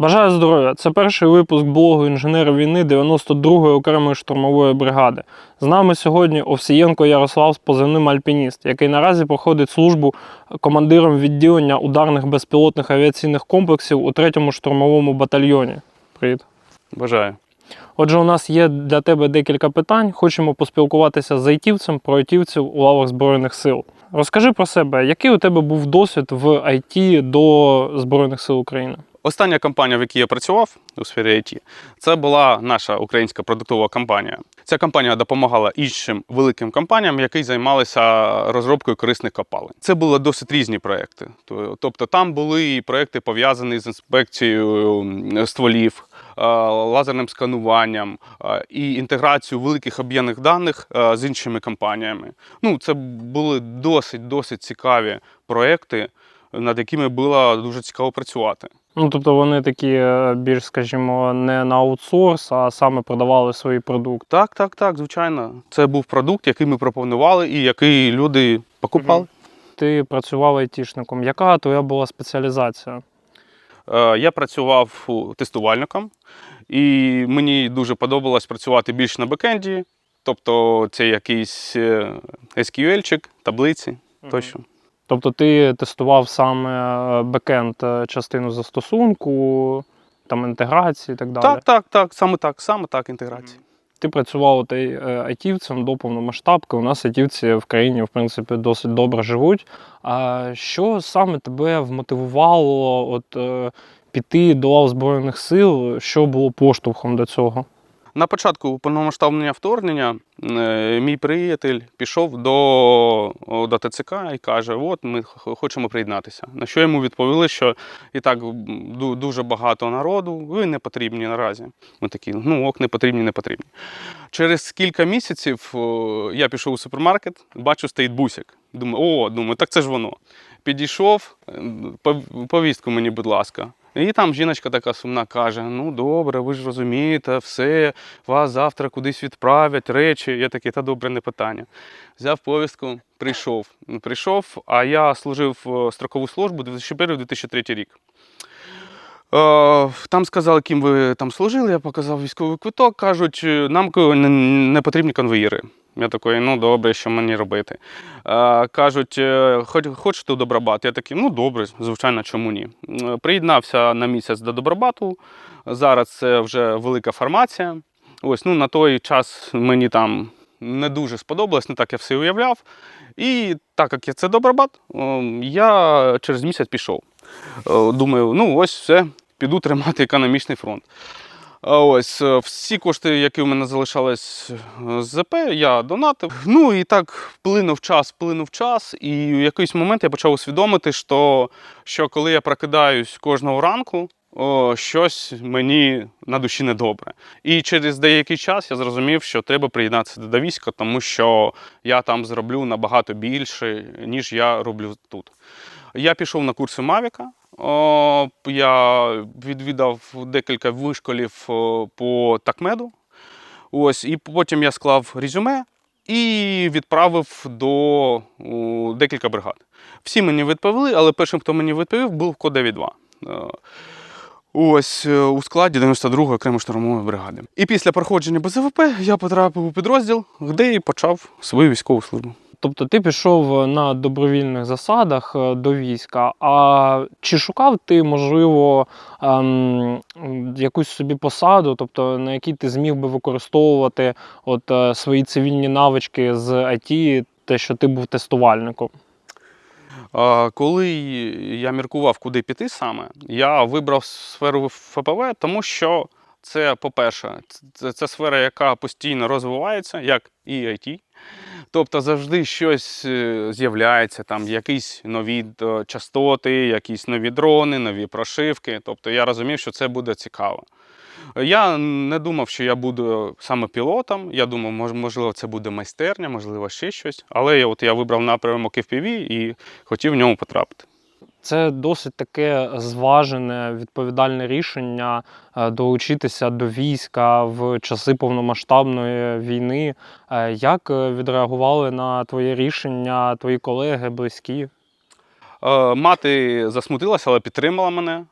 Бажаю здоров'я! Це перший випуск блогу інженери війни 92-ї окремої штурмової бригади. З нами сьогодні Овсієнко Ярослав з позивним Альпініст, який наразі проходить службу командиром відділення ударних безпілотних авіаційних комплексів у 3-му штурмовому батальйоні. Привіт. Бажаю. Отже, у нас є для тебе декілька питань. Хочемо поспілкуватися з айтівцем про айтівців у лавах Збройних сил. Розкажи про себе, який у тебе був досвід в IT до Збройних сил України? Остання компанія, в якій я працював у сфері IT, це була наша українська продуктова компанія. Ця компанія допомагала іншим великим компаніям, які займалися розробкою корисних копалин. Це були досить різні проекти. Тобто там були і проекти пов'язані з інспекцією стволів. е, Лазерним скануванням е, і інтеграцією великих об'ємних даних е, з іншими компаніями. Ну, це були досить досить цікаві проекти, над якими було дуже цікаво працювати. Ну, тобто вони такі е, більш, скажімо, не на аутсорс, а саме продавали свій продукт. Так, так, так, звичайно. Це був продукт, який ми пропонували і який люди покупали. Ти працював айтішником. Яка твоя була спеціалізація? Е, Я працював тестувальником, і мені дуже подобалось працювати більш на бекенді, тобто це якийсь е, SQL-чик, таблиці тощо. Тобто ти тестував саме е, бекенд е, частину застосунку, там інтеграції і так далі. Так, так, так, саме так, саме так, інтеграція. Ти працював е, айтівцем до повномасштабки. У нас айтівці в країні, в принципі, досить добре живуть. А що саме тебе вмотивувало от, піти до Збройних сил? Що було поштовхом до цього? На початку повномасштабного вторгнення е, мій приятель пішов до, до ТЦК і каже: От ми хочемо приєднатися. На що йому відповіли, що і так дуже багато народу, ви не потрібні наразі. Ми такі, ну ок, не потрібні, не потрібні. Через кілька місяців я пішов у супермаркет, бачу, стоїть бусик. Думаю, о, думаю, так це ж воно. Підійшов, повістку мені, будь ласка. І там жіночка така сумна каже: Ну добре, ви ж розумієте, все, вас завтра кудись відправлять, речі. Я такий, та добре, не питання. Взяв повістку, прийшов. Прийшов, а я служив е, строкову службу 2001-2003 рік. Е, Там сказали, ким ви там служили, я показав військовий квиток, кажуть, «Е, нам не потрібні конвоїри. Я такий, ну добре, що мені робити. Е, Кажуть, «Е, «Хоч- хочете у Добробат? Я такий, ну добре, звичайно, чому ні. Е, Приєднався на місяць до Добробату. Зараз це вже велика формація. Ось, ну, на той час мені там не дуже сподобалось, не так я все уявляв. І так як це Добробат, я через місяць пішов. Е, Думаю, ну ось все, піду тримати економічний фронт. Ось е, всі кошти, які у мене залишались е, з ЗП, я донатив. Ну і так плинув час, плинув час. І в якийсь момент я почав усвідомити, що, що коли я прокидаюсь кожного ранку, о, щось мені на душі недобре. І через деякий час я зрозумів, що треба приєднатися до війська, тому що я там зроблю набагато більше, ніж я роблю тут. Я пішов на курси Мавіка. Я відвідав декілька вишколів по такмеду. Ось, і потім я склав резюме і відправив до декілька бригад. Всі мені відповіли, але першим, хто мені відповів, був код 92. Е, Ось е, у складі 92-ї окремої штурмової бригади. І після проходження БЗВП я потрапив у підрозділ, де і почав свою військову службу. Тобто ти пішов на добровільних засадах е, до війська. А чи шукав ти, можливо, ем, якусь собі посаду, тобто на якій ти зміг би використовувати от, е, свої цивільні навички з IT, те, що ти був тестувальником? А, Коли я міркував, куди піти саме, я вибрав сферу ФПВ, тому що це, по-перше, це, це сфера, яка постійно розвивається, як і IT. Тобто завжди щось е, з'являється, там якісь нові е, частоти, якісь нові дрони, нові прошивки. Тобто я розумів, що це буде цікаво. Я не думав, що я буду саме пілотом. Я думав, можливо, це буде майстерня, можливо, ще щось. Але от я вибрав напрямок FPV і хотів в ньому потрапити. Це досить таке зважене, відповідальне рішення е, долучитися до війська в часи повномасштабної війни. Е, Як е, відреагували на твоє рішення твої колеги, близькі? Мати засмутилася, але підтримала мене.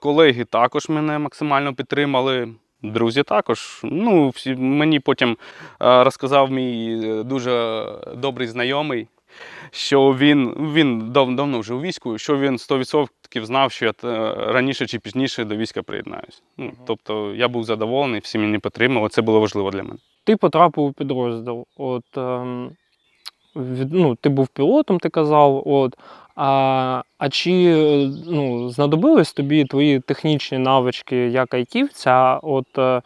Колеги також мене максимально підтримали. Друзі також. Ну, всі, мені потім розказав мій дуже добрий знайомий, що він, він дав, давно вже у війську, що він 100% знав, що я е, раніше чи пізніше до війська приєднаюсь. Ну, тобто я був задоволений, всі мені підтримали, це було важливо для мене. Ти потрапив у підрозділ. От, ем, від, ну, ти був пілотом, ти казав. От, а, а чи ну, знадобились тобі твої технічні навички як айтівця, от е,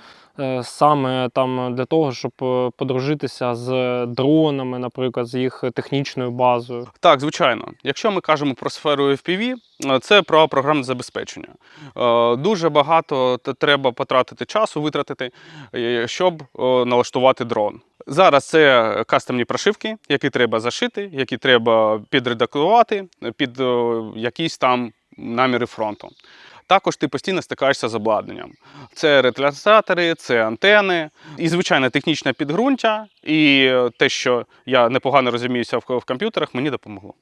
саме там для того, щоб е, подружитися з дронами, наприклад, з їх технічною базою? Так, звичайно. Якщо ми кажемо про сферу FPV, е, це про програмне забезпечення. Е, Дуже багато треба потратити часу, витратити, е, щоб е, налаштувати дрон. Зараз це кастомні прошивки, які треба зашити, які треба підредактувати під е, якісь там наміри фронту. Також ти постійно стикаєшся з обладнанням. Це ретранслятори, це антени і звичайне технічне підґрунтя. І е, те, що я непогано розуміюся в, комп'ютерах, мені допомогло.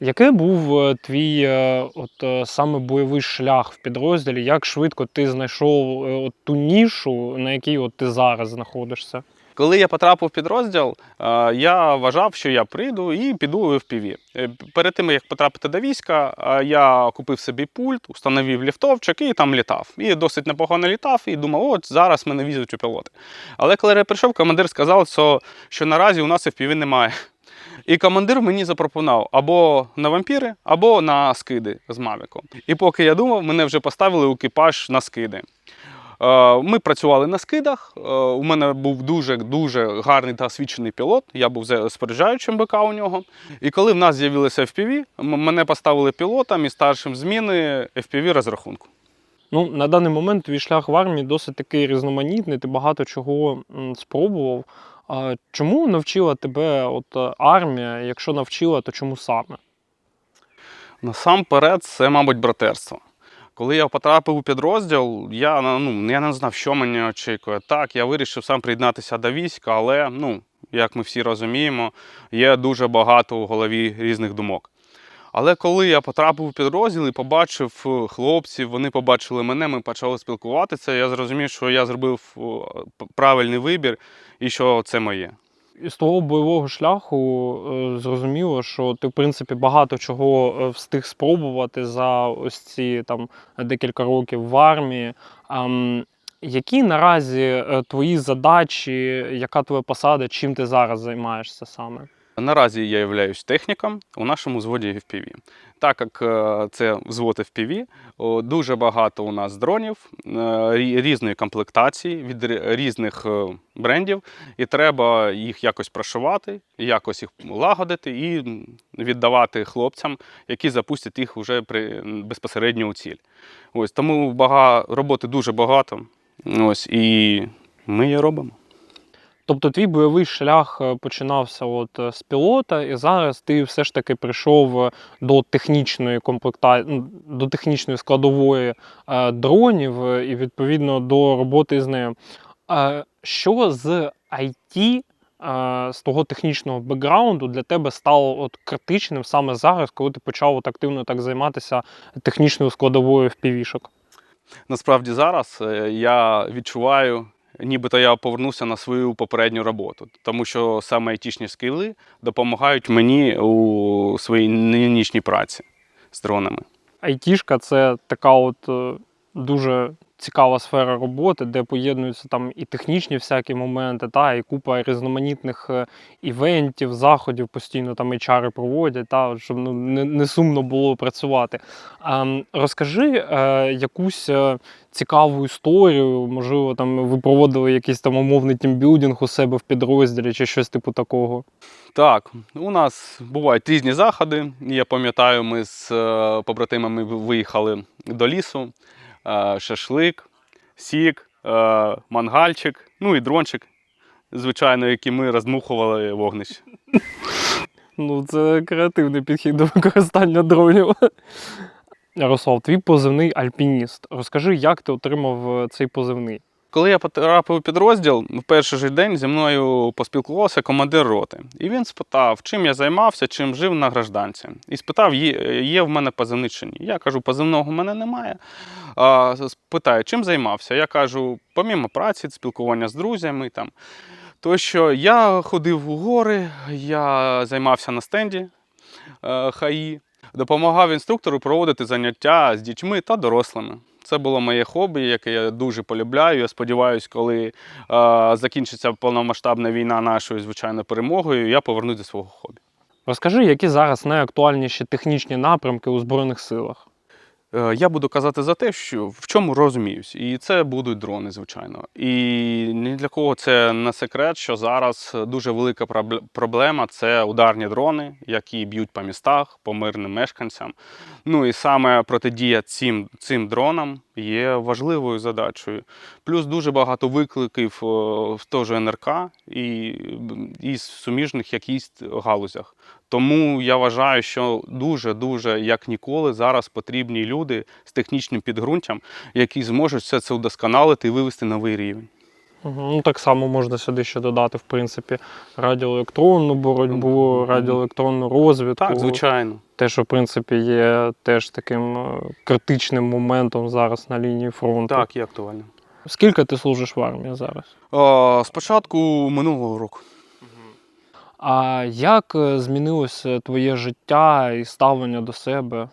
Який був е, твій е, от, саме бойовий шлях в підрозділі? Як швидко ти знайшов от, ту нішу, на якій от ти зараз знаходишся? Коли я потрапив в підрозділ, е, я вважав, що я прийду і піду в FPV. Е, Перед тим, як потрапити до війська, е, я купив собі пульт, установив ліфтовчик і там літав. І досить непогано літав, і думав, от зараз мене візуть у пілоти. Але коли я прийшов, командир сказав, що, наразі у нас FPV немає. І командир мені запропонував або на вампіри, або на скиди з Мавіку. І поки я думав, мене вже поставили у екіпаж на скиди. Е, Ми працювали на скидах. Е, У мене був дуже дуже гарний та освічений пілот. Я був споряджаючим БК у нього. І коли в нас з'явилося FPV, мене поставили пілотом і старшим зміни FPV розрахунку. Ну, на даний момент твій шлях в армії досить такий різноманітний, ти багато чого спробував. Чому навчила тебе от армія? Якщо навчила, то чому саме? Насамперед, це, мабуть, братерство. Коли я потрапив у підрозділ, я, ну, я не знав, що мене очікує. Так, я вирішив сам приєднатися до війська, але, ну, як ми всі розуміємо, є дуже багато у голові різних думок. Але коли я потрапив у підрозділ і побачив е, хлопців, вони побачили мене, ми почали спілкуватися, я зрозумів, що я зробив правильний вибір і що це моє. Із того бойового шляху е, зрозуміло, що ти, в принципі, багато чого е, встиг спробувати за ось ці там декілька років в армії. Ам, які наразі е, твої задачі, яка твоя посада, чим ти зараз займаєшся саме? Наразі я являюсь техніком у нашому взводі FPV. Так як е, це взвод FPV, дуже багато у нас дронів е, різної комплектації від різних е, брендів, і треба їх якось прошивати, якось їх лагодити і віддавати хлопцям, які запустять їх вже при безпосередньо у ціль. Ось тому бага, роботи дуже багато. Ось і ми її робимо. Тобто твій бойовий шлях е, починався от е, з пілота, і зараз ти все ж таки прийшов е, до технічної комплекта... до технічної складової дронів і відповідно до роботи з нею. Що з IT, з того технічного бекграунду для тебе стало от критичним саме зараз, коли ти почав от активно так займатися технічною складовою впівішок? Насправді зараз я відчуваю, нібито я повернувся на свою попередню роботу, тому що саме айтішні скіли допомагають мені у своїй нинішній праці з дронами. Айтішка це така от е, дуже цікава сфера роботи, де поєднуються там і технічні всякі моменти, та, і купа різноманітних е, івентів, заходів постійно там HR проводять, та, щоб ну, не, не сумно було працювати. А, розкажи е, якусь е, цікаву історію, можливо, там ви проводили якийсь там умовний тімбілдинг у себе в підрозділі чи щось типу такого. Так, у нас бувають різні заходи. Я пам'ятаю, ми з е, побратимами виїхали до лісу, Е, шашлик, сік, е, мангальчик, ну і дрончик, звичайно, який ми розмухували вогнище. Ну, це креативний підхід до використання дронів. Ярослав, твій позивний альпініст. Розкажи, як ти отримав е, цей позивний? Коли я потрапив у підрозділ, в перший же день зі мною поспілкувався командир роти. І він спитав, чим я займався, чим жив на гражданці. І спитав, є, в мене позивний чи ні. Я кажу, позивного в мене немає. А, питає, чим займався? Я кажу, помімо праці, спілкування з друзями там. То що я ходив у гори, я займався на стенді е, ХАІ, допомагав інструктору проводити заняття з дітьми та дорослими. Це було моє хобі, яке я дуже полюбляю. Я сподіваюся, коли е, закінчиться повномасштабна війна нашою, звичайно, перемогою, я повернусь до свого хобі. Розкажи, які зараз найактуальніші технічні напрямки у Збройних силах? Е, Я буду казати за те, що в чому розуміюсь, і це будуть дрони, звичайно. І ні для кого це не секрет, що зараз дуже велика проблема це ударні дрони, які б'ють по містах, по мирним мешканцям. Ну і саме протидія цим, цим дронам є важливою задачею. Плюс дуже багато викликів е, в теж НРК і, і суміжних якісь галузях. Тому я вважаю, що дуже-дуже як ніколи зараз потрібні люди з технічним підґрунтям, які зможуть все це удосконалити і вивести на новий рівень. Ну, так само можна сюди ще додати, в принципі, радіоелектронну боротьбу, радіоелектронну розвідку. Так, звичайно. Те, що в принципі є теж таким е, критичним моментом зараз на лінії фронту. Так, і актуально. Скільки ти служиш в армії зараз? О, з початку минулого року. А як е, змінилося твоє життя і ставлення до себе?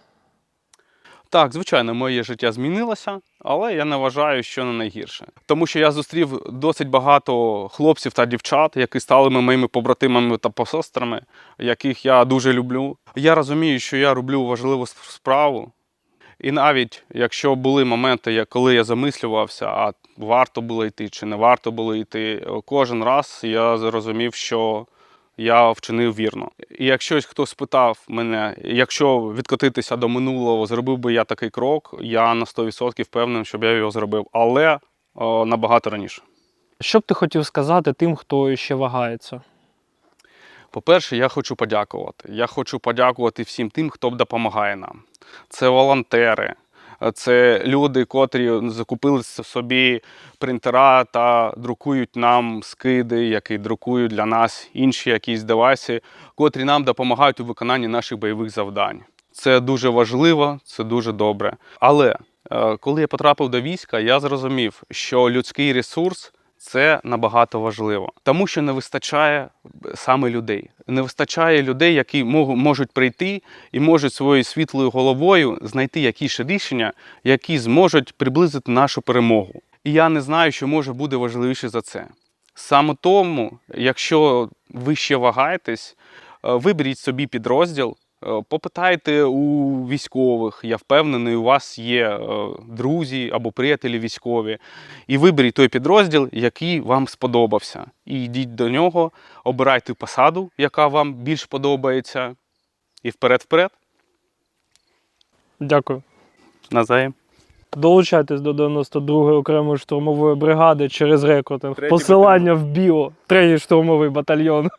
Так, звичайно, моє життя змінилося, але я не вважаю, що не найгірше. Тому що я зустрів досить багато хлопців та дівчат, які стали моїми побратимами та посестрами, яких я дуже люблю. Я розумію, що я роблю важливу справу. І навіть якщо були моменти, коли я замислювався, а варто було йти чи не варто було йти, кожен раз я зрозумів, що я вчинив вірно. І якщо хтось спитав мене, якщо відкотитися до минулого, зробив би я такий крок, я на 100% впевнений, щоб я його зробив, але о, набагато раніше. Що б ти хотів сказати тим, хто ще вагається? По-перше, я хочу подякувати. Я хочу подякувати всім тим, хто допомагає нам. Це волонтери, це люди, котрі закупили собі принтера та друкують нам скиди, які друкують для нас інші якісь девайси, котрі нам допомагають у виконанні наших бойових завдань. Це дуже важливо, це дуже добре. Але е, коли я потрапив до війська, я зрозумів, що людський ресурс це набагато важливо, тому що не вистачає саме людей. Не вистачає людей, які можуть прийти і можуть своєю світлою головою знайти якісь рішення, які зможуть приблизити нашу перемогу. І я не знаю, що може бути важливіше за це. Саме тому, якщо ви ще вагаєтесь, е, виберіть собі підрозділ, попитайте у військових. Я впевнений, у вас є е, друзі або приятелі військові. І виберіть той підрозділ, який вам сподобався. І йдіть до нього, обирайте посаду, яка вам більш подобається. І вперед-вперед, Дякую. назаєм. Долучайтесь до 92-ї окремої штурмової бригади через рекрутинг. Третій Посилання в біо. Третій штурмовий батальйон.